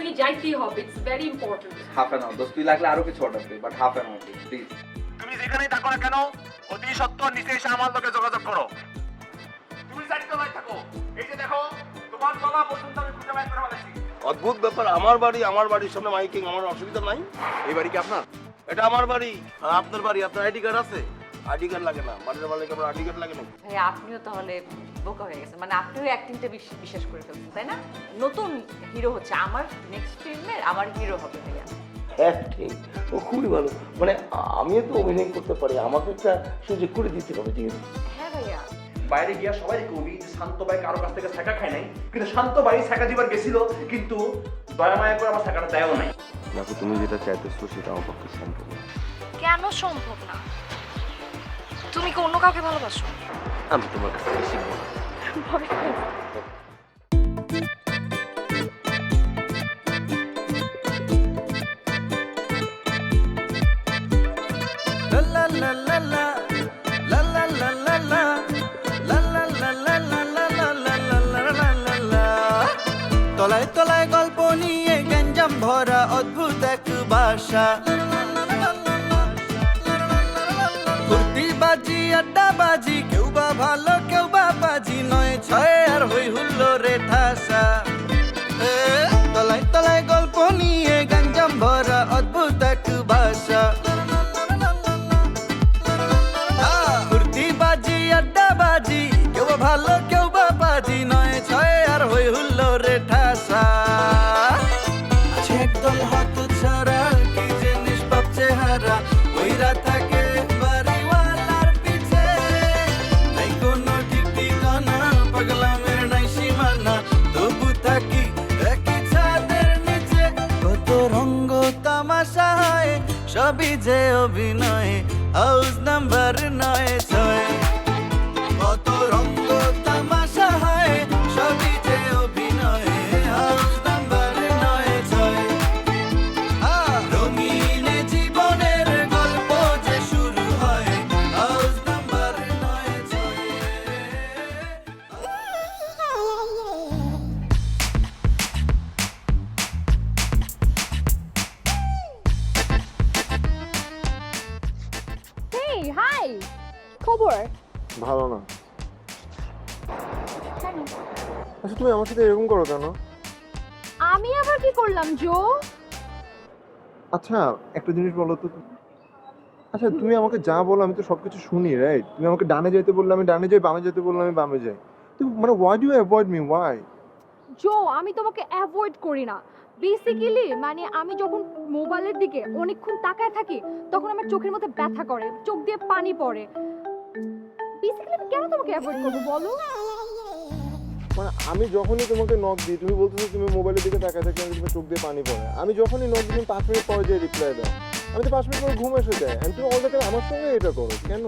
থেকে যাইতেই হবে it's very important half an hour দোস্ত তুই লাগলে আরও কিছু order they but half an hour please তুমি যেখানেই থাকো না কেন অতি সত্ত্বর নিচে এসে আমার লোকে যোগাযোগ করো। তুমি চারতলায় থাকো। এই যে দেখো তোমার তলা পর্যন্ত আমি খুঁজে বের করে ফেলেছি। অদ্ভুত ব্যাপার আমার বাড়ি আমার বাড়ির সামনে মাইকিং আমার অসুবিধা নাই। এই বাড়ি কি আপনার? এটা আমার বাড়ি আর আপনার বাড়ি আপনার আইডি কার্ড আছে? আইডি কার্ড লাগে না বাড়ির মালিক আমার আইডি কার্ড লাগে না। ভাই আপনিও তাহলে বোকা হয়ে গেছেন মানে আপনিও অ্যাক্টিংটা বিশ্বাস করে ফেলছেন তাই না? নতুন হিরো হচ্ছে আমার নেক্সট ফিল্মের আমার হিরো হবে ভাইয়া। হ্যাঁ ও খুবই ভালো। মানে আমিও তো অভিনয় করতে পারি আমাকে একটা সুযোগ করে দিতে হবে ঠিক আছে? হ্যাঁ ভাইয়া। বাইরে গিয়া সবাই কবি যে শান্ত ভাই কারও কাছ থেকে শেখা খায় নাই কিন্তু শান্ত ভাই শেখা দিবার গেছিল কিন্তু দয়া মায়া করে আমার শেখাটা দেয়ও নাই। দেখো তুমি যেটা চাইতেছো সেটা আমার পক্ষে সম্ভব না। কেন সম্ভব না? তুমি কি অন্য কাউকে ভালোবাসো? আমি তোমার কাছ থেকে শিখব তলায় তলায় গল্প নিয়ে গঞ্জাম ভরা অদ্ভুত এক বাসা। ফুর্তি বাজি আড্ডা বাজি ভালো কেউ বাবাজি নয়, ছয় আর হই হুল্লো রে ঠাসা। তলায় তলায় গল্প নিয়ে গঞ্জাম ভরা অদ্ভুত এক বাসা। সবই হেই খবর? ভালো না। আচ্ছা তুমি আমার সাথে এরকম করো কেন? আমি আবার কি করলাম জো? আচ্ছা একটা জিনিস বলো তো আচ্ছা তুমি আমাকে যা বলো আমি তো সবকিছু শুনি রাইট তুমি আমাকে ডানে যেতে বললে আমি ডানে যাই বামে যেতে বললে আমি বামে যাই। তো মানে why do avoid me why জো আমি তোমাকে অ্যাভয়েড করি না। বেসিক্যালি মানে আমি যখন মোবাইলের দিকে অনেকক্ষণ তাকায় থাকি, তখন আমার চোখের মধ্যে ব্যথা করে, চোখ দিয়ে পানি পড়ে। বেসিক্যালি আমি কেন তোমাকে অ্যাভয়েড করব বলো? মানে আমি যখনই তোমাকে নক দিই, তুমি বলতেছো তুমি মোবাইলের দিকে তাকায় থাকলে আমি তোমার চোখ দিয়ে পানি পড়ে। আমি যখনই নক দিই পাঁচ মিনিট পরে যে রিপ্লাই দাও। আমি তো পাঁচ মিনিট পরে ঘুম এসে যায়। আমি তুমি অল দ্য আমার সঙ্গে এটা করো, কেন?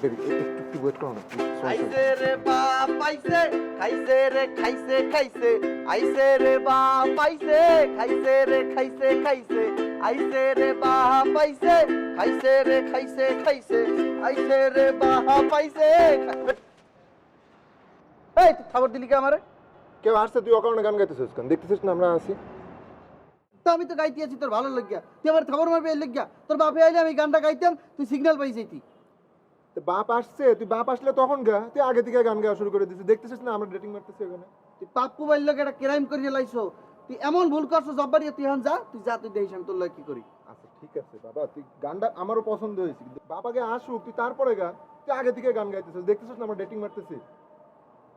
বেবি একটু একটু ওয়েট করো না please, sorry, sorry. আইসে রে বাপ আইসে খাইছে রে খাইছে খাইছে আইসে রে বাপ আইসে খাইছে রে খাইছে খাইছে আইসে রে বাপ আইসে খাইছে রে খাইছে খাইছে আইসে রে বাপ আইসে এই তুই খবর দিলি কে আমারে? কেউ আসছে তুই অকারণে গান গাইতেছিস কেন? দেখতেছিস না আমরা আসি তো আমি তো গাইতে আছি তোর ভালো লাগিয়া। তুই আমার খবর মারবে এই লাগিয়া। তোর বাপে আইলে আমি গানটা গাইতাম তুই সিগন্যাল পাইছি তুই। বাপ আসছে তুই বাপ আসলে তখন গা তুই আগে থেকে গান গাওয়া শুরু করে দিছিস দেখতেছিস না আমরা ডেটিং মারতেছি ওখানে? তুই পাপ্পু বাইর লোক একটা ক্রাইম করিয়ে লাইছো। তুই এমন ভুল করছ জব্বারি তুই এখন যা তুই যা তুই দেখিস আমি তোর লয় কি করি? আচ্ছা ঠিক আছে বাবা তুই গানটা আমারও পছন্দ হয়েছে কিন্তু বাবাকে আসুক তুই তারপরে গা তুই আগে থেকে গান গাইতেছিস। দেখতেছিস না আমরা ডেটিং মারতেছি?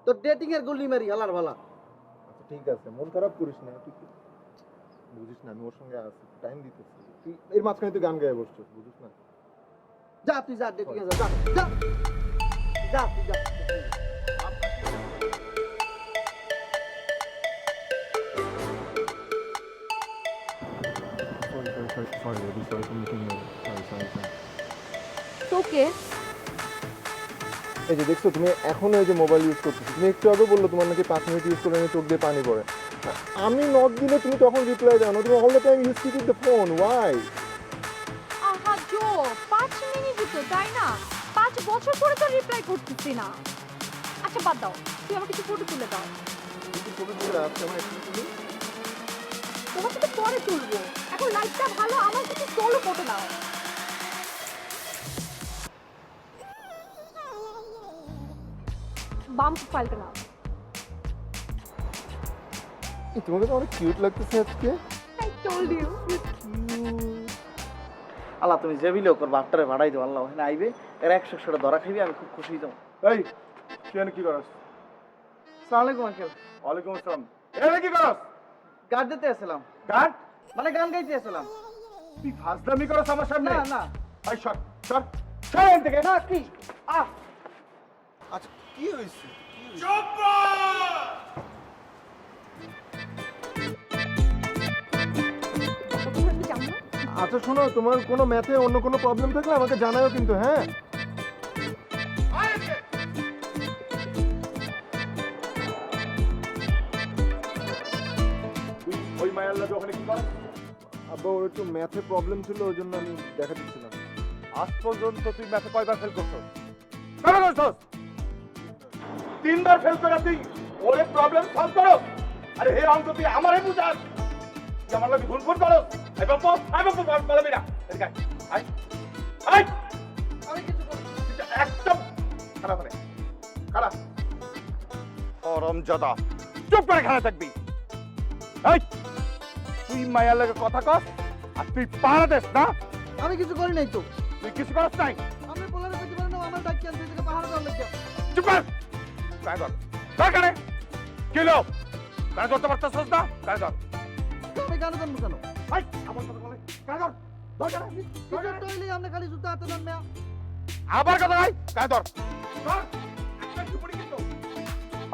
তোর ডেটিং এর গুলি মারি হালার ভালা আচ্ছা ঠিক আছে মন খারাপ করিস না তুই বুঝিস না আমি ওর সঙ্গে আছি টাইম দিতেছি। তুই এর মাঝখানে তুই গান গায়ে বসছিস বুঝিস না? যা তুই যা ডেটিং এ যা যা তুই বেবি সরি তুমি কি সরি সরি সরি এই যে দেখছ তুমি এখনও এই যে মোবাইল ইউজ করতেছো। তুমি একটু আগে বলল তোমার নাকি পাঁচ মিনিট ইউজ করলে চোখ দিয়ে পানি পড়ে। আমি নট দিলে তুমি তখন রিপ্লাই দাও না তুমি all the time you keep the phone why মিনিটই না। আচ্ছা বাদ দাও। তুই আমাকে কিছু ফটো তুলে দাও। তুলে আমার তুলি। তোমার সাথে পরে তুলবো। এখন লাইটটা ভালো আমার কিছু সোলো ফটো দাও। বাম ফাইলটা নাও। তোমাকে তো অনেক কিউট লাগতেছে আজকে। আই টোল্ড ইউ আল্লাহ তুমি যে বিলেও করব আটটারে ভাড়াই দেবো আল্লাহ ওখানে আইবে এর একশো একশোটা ধরা খাইবে আমি খুব খুশি হইতাম এই তুই কি করস? সালাম আলাইকুম আঙ্কেল। ওয়ালাইকুম আসসালাম। এখানে কি করস? গান দিতে আসলাম গান মানে গান গাইতে আসলাম তুই ফাজলামি করস আমার সামনে? না না। এই সর সর। সর এখান থেকে। না কি? আহ আচ্ছা কি হয়েছে? আচ্ছা শোনো তোমার কোনো ম্যাথে অন্য কোনো প্রবলেম থাকলে আমাকে জানাও কিন্তু হ্যাঁ? ওখানে কি করে আব্বা ওর একটু ম্যাথে প্রবলেম ছিল ওই জন্য আমি দেখা দিচ্ছিলাম। আজ পর্যন্ত তুই ম্যাথে কয়বার ফেল করছস? তিনবার ফেল করে তুই ওরে প্রবলেম সলভ করো। আরে হে অঙ্ক তুই আমারে বুঝাস। তুই আমার লাগে ভুল ভুল করো আই বাপ্পু আই বাপ্পু বলবি না এদিকে আয়। আয় আয়। আমি কিছু করি একদম খারাপ হলে খারাপ। গরম জদা চুপ করে খানা থাকবি। এই! তুই মায়ের লাগে কথা কস আর তুই পাহারা দেস না? আমি কিছু করি নাই তো। তুই কিছু করস নাই? আমি বলার কিছু বলি না আমার ডাকি আনতে থেকে পাহাড় দেওয়ার লাগে চুপ কর। কায় ধর। ধর কানে কিলো কানে ধরতে পারতেছিস না? কানে ধর। আমি গান গান কেন? আই আমার কথা বলে। ধর। ধর কানে ধর কানে। টয়লে আপনি খালি জুতা হাতে নেন মেয়া। আবার কথা নাই কানে ধর। ধর। একটা চুপড়ি কিন্তু।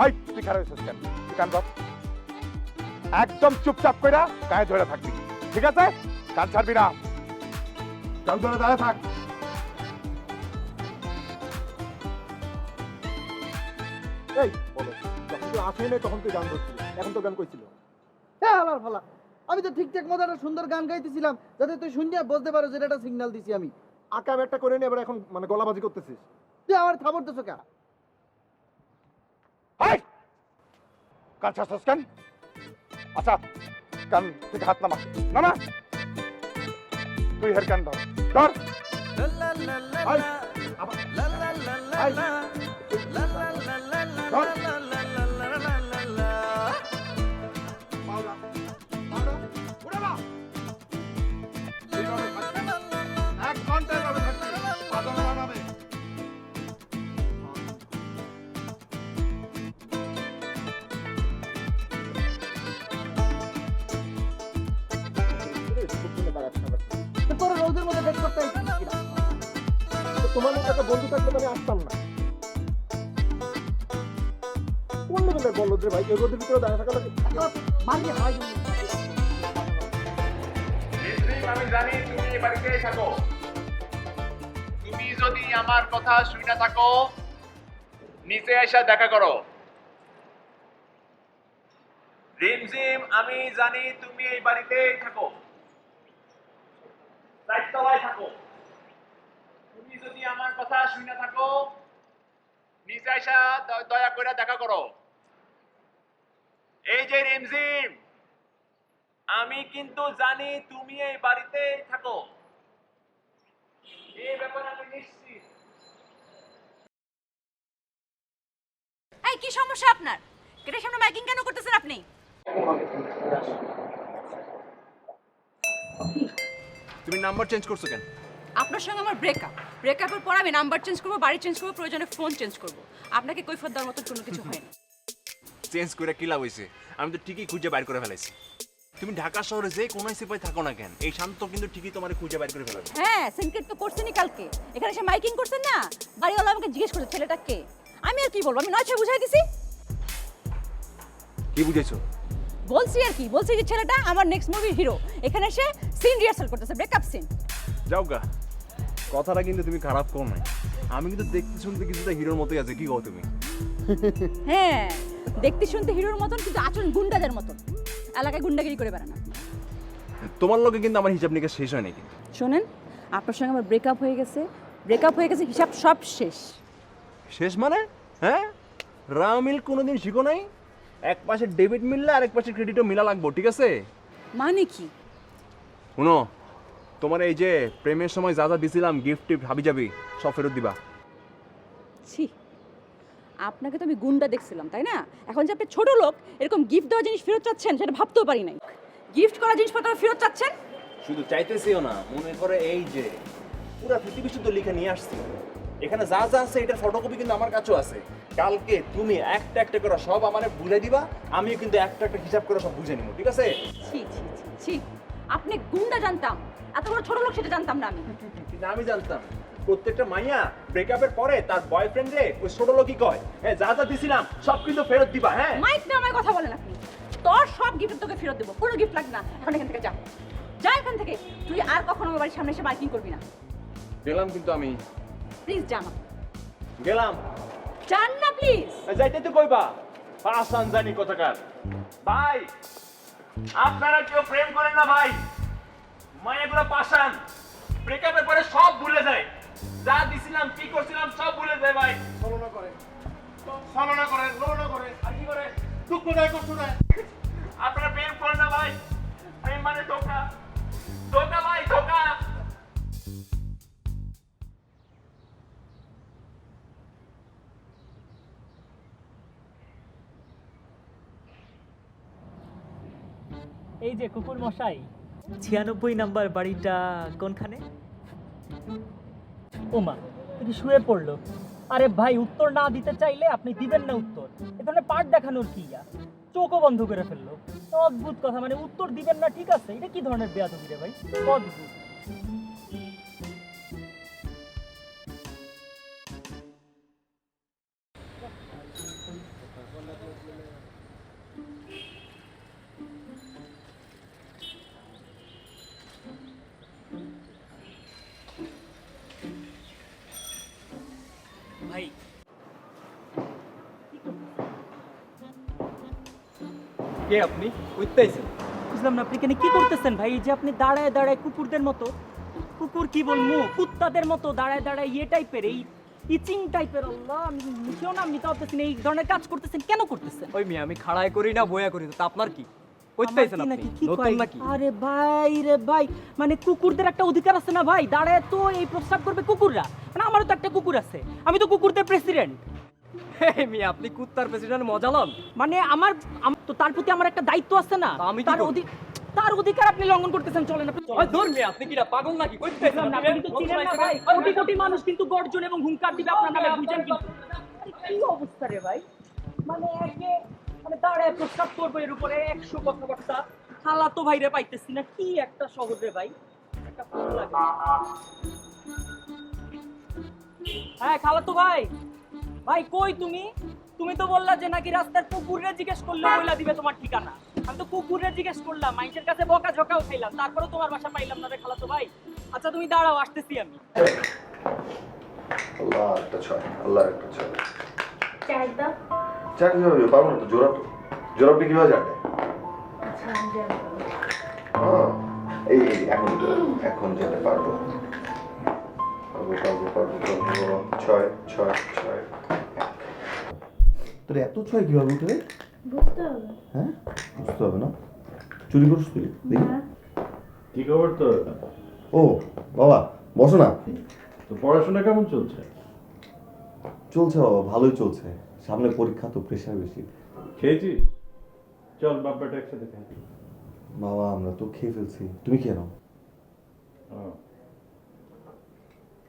আই তুই খারাপ হয়েছিস কেন? তুই কান ধর। একদম চুপচাপ কইরা গায়ে ধরে থাকবি। ঠিক আছে? কান ছাড়বি না। কান ধরে থাক। এই বলো যখন তুই আসে নাই তখন তুই গান এখন তো গান কইছিল। হ্যাঁ আমি তো ঠিকঠাক মতো একটা সুন্দর গান গাইতেছিলাম যাতে তুই শুনিয়া বুঝতে পারো যে এটা একটা সিগন্যাল দিছি আমি। আঁকা একটা করে নিয়ে এবার এখন মানে গলাবাজি করতেছিস। তুই আমার খাবার দিছো কান কেন? আচ্ছা কান থেকে হাত নামা নামা তুই হের কান ধর ধর আই আবার আই ধর তোমার মতো একটা বন্ধু থাকলে তো আমি আসতাম না। কোন লেভেলের বলদ রে ভাই এই রোদের ভিতরে দাঁড়িয়ে থাকা লাগে। হয় আমি জানি তুমি এই বাড়িতেই থাকো। তুমি যদি আমার কথা শুনে থাকো নিচে এসে দেখা করো। রিমঝিম আমি জানি তুমি এই বাড়িতেই থাকো চারতলায় থাকো তুমি যদি আমার কথা শুনে থাকো নিচে এসে দ- দয়া করে দেখা করো। এই যে রিমঝিম আমি কিন্তু জানি তুমি এই বাড়িতেই থাকো। এই ব্যাপারে আমি নিশ্চিত। এই কি সমস্যা আপনার? গেটের সামনে মাইকিং কেন করতেছেন আপনি? তুমি নাম্বার চেঞ্জ করছ কেন? আপনার সঙ্গে আমার ব্রেকআপ ব্রেকআপের পর আমি নাম্বার চেঞ্জ করব বাড়ি চেঞ্জ করব প্রয়োজনে ফোন চেঞ্জ করব। আপনাকে কৈফত দেওয়ার মতো কোনো কিছু হয় না চেঞ্জ করে কি লাভ হয়েছে আমি তো ঠিকই খুঁজে বাইর করে ফেলেছি তুমি ঢাকা শহরে যে কোনো সিপাই থাকো না কেন? এই শান্ত কিন্তু ঠিকই তোমার খুঁজে বাইর করে ফেলাবে। হ্যাঁ সিনক্রেট তো করছেনই কালকে। এখানে এসে মাইকিং করছেন না? বাড়িওয়ালা আমাকে জিজ্ঞেস করছে ছেলেটা কে? আমি আর কি বলব? আমি নয় ছয় বুঝাই দিছি। কি বুঝেছ? বলছি আর কি বলছি যে ছেলেটা আমার নেক্সট মুভির হিরো এখানে এসে সিন রিহার্সাল করতেছে ব্রেকআপ সিন যাও গা। কথাটা কিন্তু তুমি খারাপ করো নাই। আমি কিন্তু দেখতে শুনতে কিছুটা হিরোর মতোই আছে কি কও তুমি? হ্যাঁ দেখতে শুনতে হিরোর মতন কিন্তু আচরণ গুন্ডাদের মতন। এলাকায় গুন্ডাগিরি করে বেড়ানো। তোমার লোকে কিন্তু আমার হিসাব নিকাশ শেষ হয় কিন্তু। শোনেন আপনার সঙ্গে আমার ব্রেকআপ হয়ে গেছে। ব্রেকআপ হয়ে গেছে হিসাব সব শেষ। শেষ মানে? হ্যাঁ? রা মিল কোনোদিন শিখো নাই? এক পাশে ডেবিট মিললে আরেক পাশে ক্রেডিটও মিলা লাগবো ঠিক আছে? মানে কি? শুনো তোমার এই যে প্রেমের সময় যা যা দিছিলাম গিফট টিফট হাবি যাবি সব ফেরত দিবা। ছি আপনাকে তো আমি গুন্ডা দেখছিলাম তাই না? এখন যে আপনি ছোট লোক এরকম গিফট দেওয়া জিনিস ফেরত চাচ্ছেন সেটা ভাবতেও পারি নাই। গিফট করা জিনিসপত্র ফেরত চাচ্ছেন? শুধু চাইতেছিও না মনে করে এই যে পুরা পৃথিবী শুধু লিখে নিয়ে আসছি। এখানে যা যা আছে এটার ফটোকপি কিন্তু আমার কাছেও আছে। কালকে তুমি একটা একটা করে সব আমারে বুঝে দিবা আমিও কিন্তু একটা একটা হিসাব করে সব বুঝে নিব ঠিক আছে? ছি ছি ছি ছি আপনি গুন্ডা জানতাম। এত বড় ছোট লোক সেটা জানতাম না আমি। আমি জানতাম। প্রত্যেকটা মাইয়া ব্রেকআপের পরে তার বয়ফ্রেন্ডে ওই ছোট লোকই কয় হ্যাঁ যা যা দিছিলাম সব কিন্তু ফেরত দিবা হ্যাঁ? মাইক না আমার কথা বলেন আপনি। তোর সব গিফট তোকে ফেরত দেবো কোনো গিফট লাগবে না। এখন এখান থেকে যা। যা এখান থেকে। তুই আর কখনো আমার বাড়ির সামনে এসে মাইকিং করবি না। গেলাম কিন্তু আমি। প্লিজ জানা গেলাম। জান না প্লিজ যাইতে তো কইবা। পাসান জানি কোথাকার। ভাই আপনারা কেউ প্রেম করেন না ভাই। মায়াগুলো পাসান ব্রেকআপের পরে সব ভুলে যায়। যা দিছিলাম কি করছিলাম সব ভুলে যায় ভাই। ছলনা করে। ছলনা করে লোনা করে। আর কি করে? দুঃখ দেয় কষ্ট দেয়। আপনারা প্রেম করেন না ভাই। প্রেম মানে ধোকা। ধোকা ভাই ধোকা। এই যে কুকুর মশাই ছিয়ানব্বই নাম্বার বাড়িটা কোনখানে? ওমা তুমি শুয়ে পড়ল। আরে ভাই, উত্তর না দিতে চাইলে আপনি দিবেন না উত্তর। এ ধরনের পাঠ দেখানোর কি? চোখও বন্ধ করে ফেলল। অদ্ভুত কথা মানে উত্তর দিবেন না, ঠিক আছে? এটা কি ধরনের বেয়াদবি রে ভাই? অদ্ভুত। কে আপনি? উঠতেছেন বুঝলাম না আপনি এখানে কি করতেছেন ভাই? এই যে আপনি দাঁড়ায় দাঁড়ায় কুকুরদের মতো কুকুর কি বলব কুত্তাদের মতো দাঁড়ায় দাঁড়ায় ইয়ে টাইপের এই ইচিং টাইপের আল্লাহ আমি মুখেও নিতে পারতেছেন এই ধরনের কাজ করতেছেন কেন করতেছেন? ওই মেয়ে আমি খাড়াই করি না বয়া করি তা আপনার কি? আমার কইতেছেন আপনি? নতুন নাকি? আরে ভাই রে ভাই মানে কুকুরদের একটা অধিকার আছে না ভাই? দাঁড়ায় তো এই প্রস্তাব করবে কুকুররা। মানে আমারও তো একটা কুকুর আছে আমি তো কুকুরদের প্রেসিডেন্ট মেয়ে আপনি কুত্তার প্রেসিডেন্ট মজা লন। মানে আমার তো তার প্রতি আমার একটা দায়িত্ব আছে না? আমি তার করব? অধি- তার অধিকার আপনি লঙ্ঘন করতেছেন চলেন আপনি। ওই ধর মেয়ে আপনি কি পাগল নাকি? কইতেছেন না, আপনি কিন্তু চিনেন না ভাই। কোটি কোটি মানুষ কিন্তু গর্জন এবং হুঙ্কার দিবে আপনার নামে বুঝেন আরে কি অবস্থা রে ভাই? মানে একে মানে দাঁড়ায় প্রস্তাব করব এর উপরে একশো কথাবার্তা। খালা তো ভাইরে পাইতেছি না কি একটা শহর রে ভাই? একটা ভালো লাগে। হ্যাঁ খালা তো ভাই। ভাই কই তুমি? তুমি তো বললা যে নাকি রাস্তার কুকুরে জিজ্ঞেস করলে বইলা দিবে তোমার ঠিকানা। আমি তো কুকুরে জিজ্ঞেস করলাম মাইন্সের কাছে বকা ঝকাও খাইলাম তারপরে তোমার বাসা পাইলাম না রে খালা তো ভাই। আচ্ছা তুমি দাঁড়াও আসতেছি আমি। আল্লাহ একটা ছয় আল্লাহ একটা ছয়। চাহিদা চাক কীভাবে পারব না তো জোড়া তো। জোড়া আপনি কীভাবে যাবে। এই এই, এখন এখন যেতে পারব পারব পারব পারব পারব। ছয় ছয় ছয়। তোর এত ছয় কীভাবে উঠে বুঝতে হবে। হ্যাঁ? বুঝতে হবে না। চুরি করিস তুই? দেখি। কি খবর তো ও বাবা বসো না। তো পড়াশোনা কেমন চলছে? চলছে বাবা ভালোই চলছে। সামনে পরীক্ষা তো প্রেশার বেশি। খেয়েছিস? চল বাপ্পাটা একসাথে খাই বাবা আমরা তো খেয়ে ফেলছি। তুমি খেয়ে নাও।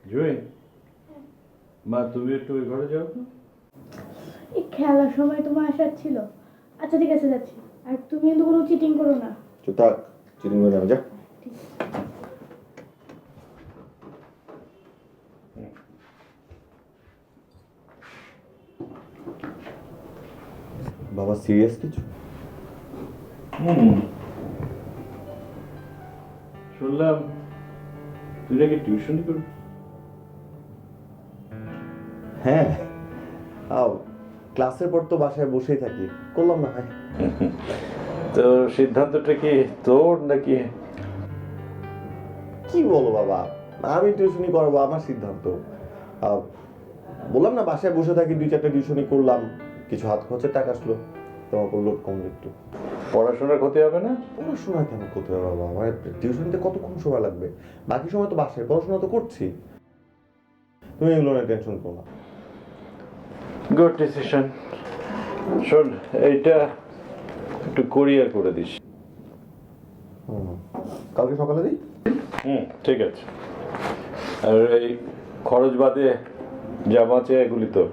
জুই মা তুমি একটু ওই ঘরে যাও তো। এই খেলার সময় তোমার আসার ছিল। আচ্ছা ঠিক আছে যাচ্ছি। আর তুমি কিন্তু কোনো চিটিং করো না। চুপ থাক চিটিং করে যাবে যা। বাবা সিরিয়াস কিছু? হুম। শুনলাম তুই নাকি টিউশনি করবি? হ্যাঁ। ক্লাসের পর তো বাসায় বসেই থাকি। করলাম না হয় তো সিদ্ধান্তটা কি তোর নাকি? কি বলো বাবা? আমি টিউশনি করব আমার সিদ্ধান্ত। বললাম না বাসায় বসে থাকি দুই চারটা টিউশনি করলাম। কিছু হাত খরচের টাকা আসলো তোমার লোড কমলো একটু। পড়াশোনার ক্ষতি হবে না? পড়াশোনা কেন করতে হবে বাবা? আমার টিউশনিতে কতক্ষণ সময় লাগবে? বাকি সময় তো বাসায় পড়াশোনা তো করছি। তুমি এগুলো নিয়ে টেনশন করো না। গুড ডিসিশন শোন এইটা একটু কোরিয়ার করে দিস। হুম। কালকে সকালে দিই? হুম ঠিক আছে। আর এই খরচ বাদে যা বাঁচে এগুলি তো।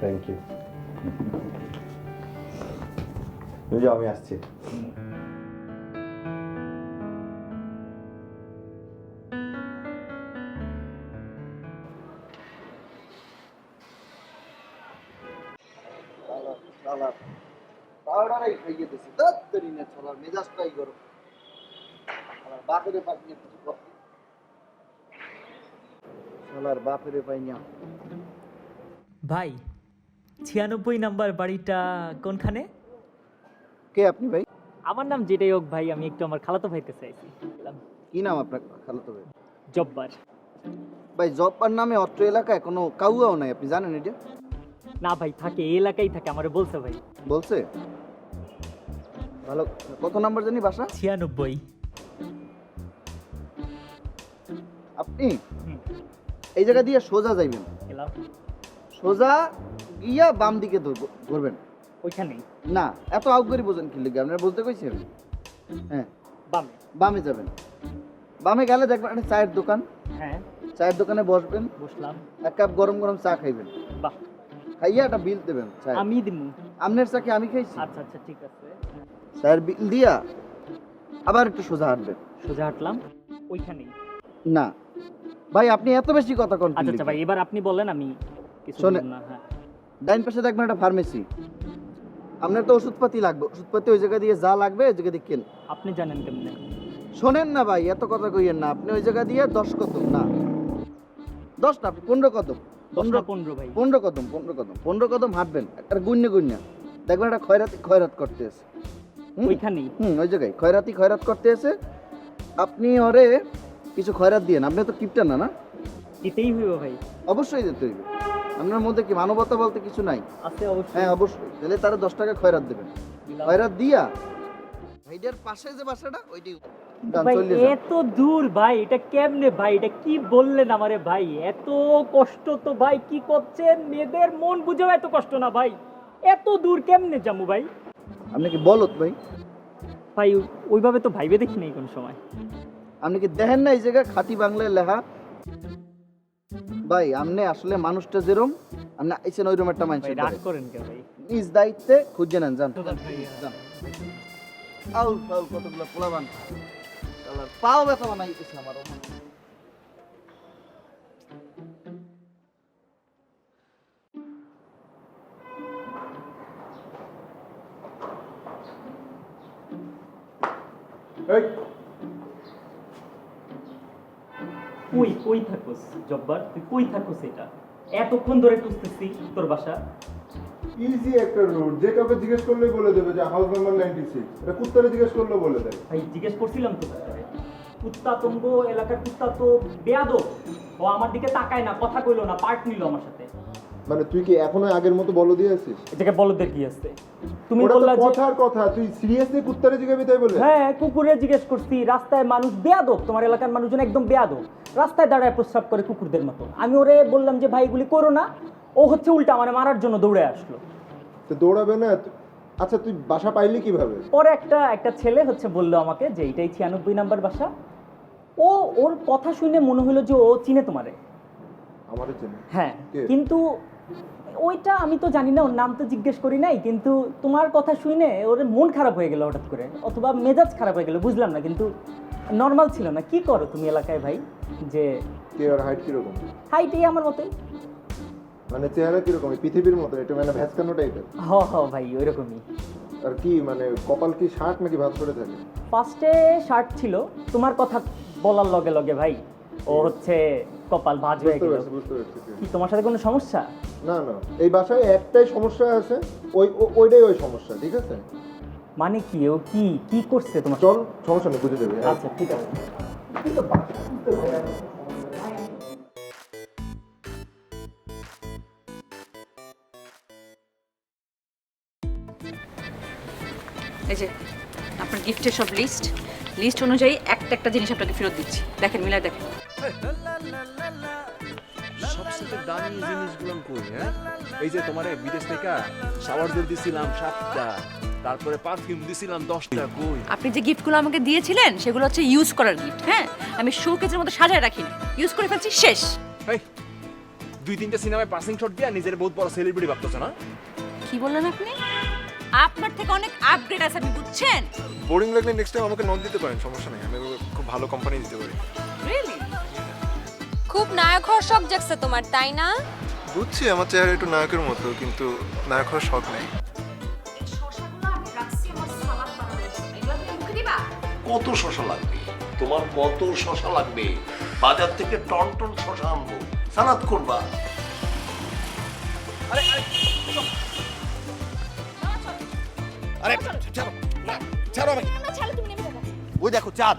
থ্যাংক ইউ আমি আসছি। বাপেরে পাই না কিছু করতে ছলার বাপেরে পাইনি ভাই ছিয়ানব্বই নাম্বার বাড়িটা কোনখানে? কে আপনি ভাই? আমার নাম যেটাই হোক ভাই আমি একটু আমার খালাতো ভাইকে চাইছি কি নাম আপনার খালাতো ভাই জব্বার। ভাই জব্বার নামে অত্র এলাকায় কোনো কাউয়াও নাই আপনি জানেন এটা? না ভাই থাকে এই এলাকায় থাকে আমারে বলছে ভাই। বলছে? ভালো কত নাম্বার জানি বাসা? ছিয়ানব্বই। আপনি? এই জায়গা দিয়ে সোজা যাইবেন। সোজা গিয়া বাম দিকে ধরব- ধরবেন। ওইখানেই? না এত আউটগরি বোঝেন কি লিখে আপনারা বলতে কইছেন? হ্যাঁ। বামে? বামে যাবেন। বামে গেলে দেখবেন একটা চায়ের দোকান। হ্যাঁ। চায়ের দোকানে বসবেন। বসলাম। এক কাপ গরম গরম চা খাইবেন। বাহ। খাইয়া একটা বিল দেবেন আমি দিমু। আমনের চা কি আমি খাইছি? আচ্ছা আচ্ছা ঠিক আছে। চায়ের বিল দিয়া আবার একটু সোজা হাঁটবেন। সোজা হাঁটলাম। ওইখানেই? না। ভাই আপনি এত বেশি কথা কোন আচ্ছা আচ্ছা ভাই এবার আপনি বললেন আমি কিছু না হ্যাঁ। ডাইন পাশে দেখবেন একটা ফার্মেসি। আপনার তো ওষুধপাতি লাগবে ওষুধপাতি ওই জায়গা দিয়ে যা লাগবে ওই জায়গা দিয়ে কেন। আপনি জানেন কেমনে? শোনেন না ভাই এত কথা কইয়েন না। আপনি ওই জায়গা দিয়ে দশ কদম না। দশ না আপনি পনেরো কদম। দশটা পনেরো ভাই। পনেরো কদম পনেরো কদম। পনেরো কদম হাঁটবেন একটা গুন্যে গুন্যা দেখবেন একটা খয়রাতি খয়রাত করতে হুম? ওইখানেই? হুম ওই জায়গায়। খয়রাতি খয়রাত করতে আছে। আপনি ওরে কিছু খয়রাত দিয়েন আপনি তো কিপটেন না না? দিতেই হইব ভাই। অবশ্যই দিতে হইবে। আপনার মধ্যে কি মানবতা বলতে কিছু নাই? আছে অবশ্যই। হ্যাঁ অবশ্যই। তাহলে তারা দশ টাকা খয়রাত দেবেন। খয়রাত দিয়া? ভাইটার পাশে যে বাসাটা ওইটি ভাই এত দূর ভাই এটা কেমনে ভাই? এটা কি বললেন আমারে ভাই? এত কষ্ট তো ভাই কি করছেন? মেয়েদের মন বুঝেও এত কষ্ট না ভাই। এত দূর কেমনে যাব ভাই? আপনি কি বলত ভাই? ভাই ওইভাবে তো ভাইবে দেখি নাই কোন সময়। আপনি কি দেখেন না এই জায়গায় খাতি বাংলায় লেখা? ভাই আপনি আসলে মানুষটা যেরম আপনি আইসেন ওইরকম একটা রাগ করেন কে ভাই? নিজ দায়িত্বে খুঁজে নেন যান। ভাই যান। আউল ফাউল কতগুলো পোলাবান। পাও ব্যথা বানাইতেছে আমার ওখানে। কই কই থাকোস জব্বার? তুই কই থাকোস এটা এতক্ষণ ধরে খুঁজতেছি তোর বাসা ইজি একটা রুট যে কাউকে জিজ্ঞেস করলেই বলে দেবে যে হাউস নাম্বার নাইনটি সিক্স এটা কুত্তারে জিজ্ঞেস করলেও বলে দেয়। ভাই জিজ্ঞেস করছিলাম তো। কুত্তা তম্ব এলাকার কুত্তা তো বেয়াদব। ও আমার দিকে তাকায় না কথা কইলো না পার্ট নিল আমার সাথে। মানে তুই কি এখনও আগের মতো বলো দিয়ে আছিস? এটাকে বলদের কি আছে? তুমি বললা যে কথার কথা তুই সিরিয়াসলি কুত্তারে তাই বলে? হ্যাঁ কুকুরে জিজ্ঞেস করছি রাস্তায় মানুষ বেয়াদব? তোমার এলাকার মানুষজন একদম বেয়াদব। রাস্তায় দাঁড়ায় প্রস্রাব করে কুকুরদের মতো। আমি ওরে বললাম যে ভাই এগুলি করো না। ও হচ্ছে উল্টা মানে মারার জন্য দৌড়ে আসলো। তো দৌড়াবে না? আচ্ছা তুই বাসা পাইলি কীভাবে? পরে একটা একটা ছেলে হচ্ছে বলল আমাকে যে এইটাই ছিয়ানব্বই নাম্বার বাসা। ও ওর কথা শুনে মনে হলো যে ও চিনে তোমারে। আমারও চেনে। হ্যাঁ কিন্তু ওইটা আমি তো জানি না ওর নাম তো জিজ্ঞেস করি নাই কিন্তু তোমার কথা শুনে ওর মন খারাপ হয়ে গেল হঠাৎ করে অথবা মেজাজ খারাপ হয়ে গেল বুঝলাম না কিন্তু নর্মাল ছিল না। কি করো তুমি এলাকায় ভাই? যে হাইট কীরকম? হাইটেই আমার মতোই। মানে চেহারা কীরকম? এই পৃথিবীর মতো এটা মানে ভ্যাসকানো টাইপের হ হ ভাই ওইরকমই। আর কি মানে কপাল কি শার্ট নাকি ভাঁজ করে থাকে? ফার্স্টে শার্ট ছিল তোমার কথা বলার লগে লগে ভাই ও হচ্ছে কপাল ভাঁজ হয়ে গেল। কি তোমার সাথে কোনো সমস্যা? না না এই বাসায় একটাই সমস্যা আছে ওই ওইটাই ওই সমস্যা ঠিক আছে? মানে কি? ও কি কি করছে তোমার? চল সমস্যা নেই বুঝে দেবে হ্যাঁ। আচ্ছা ঠিক আছে। এই যে আপনার গিফটের সব লিস্ট লিস্ট অনুযায়ী একটা একটা জিনিস আপনাকে ফেরত দিচ্ছি। দেখেন মিলায় দেখেন। সবচেয়ে দামি জিনিসগুলো কই হ্যাঁ? এই যে তোমার বিদেশ থেকে শাওয়ার জেল দিছিলাম সাতটা তারপরে পারফিউম দিছিলাম দশটা কই? আপনি যে গিফটগুলো আমাকে দিয়েছিলেন সেগুলো হচ্ছে ইউজ করার গিফট হ্যাঁ? আমি শোকেজের মতো সাজায় রাখিনি। ইউজ করে ফেলছি শেষ। এই দুই তিনটা সিনেমায় পাসিং শট দিয়া নিজের বহুত বড় সেলিব্রিটি ভাবতেছো না? কি বললেন আপনি? আপনার থেকে অনেক আপগ্রেড আছে আপনি বুঝছেন? বোরিং লাগলে নেক্সট টাইম আমাকে নক দিতে পারেন সমস্যা নেই। আমি খুব ভালো কোম্পানি দিতে পারি। রিয়েলি খুব নায়ক হওয়ার শখ জাগছে তোমার তাই না? বুঝছি আমার চেহারা একটু নায়কের মতো কিন্তু নায়ক হওয়ার শখ নেই। কত শশা লাগবে? তোমার কত শশা লাগবে? বাজার থেকে টন টন শশা আনব। সালাদ করবা। আরে ছাড়ো ছাড়ো। আমাকে ওই দেখো চাঁদ।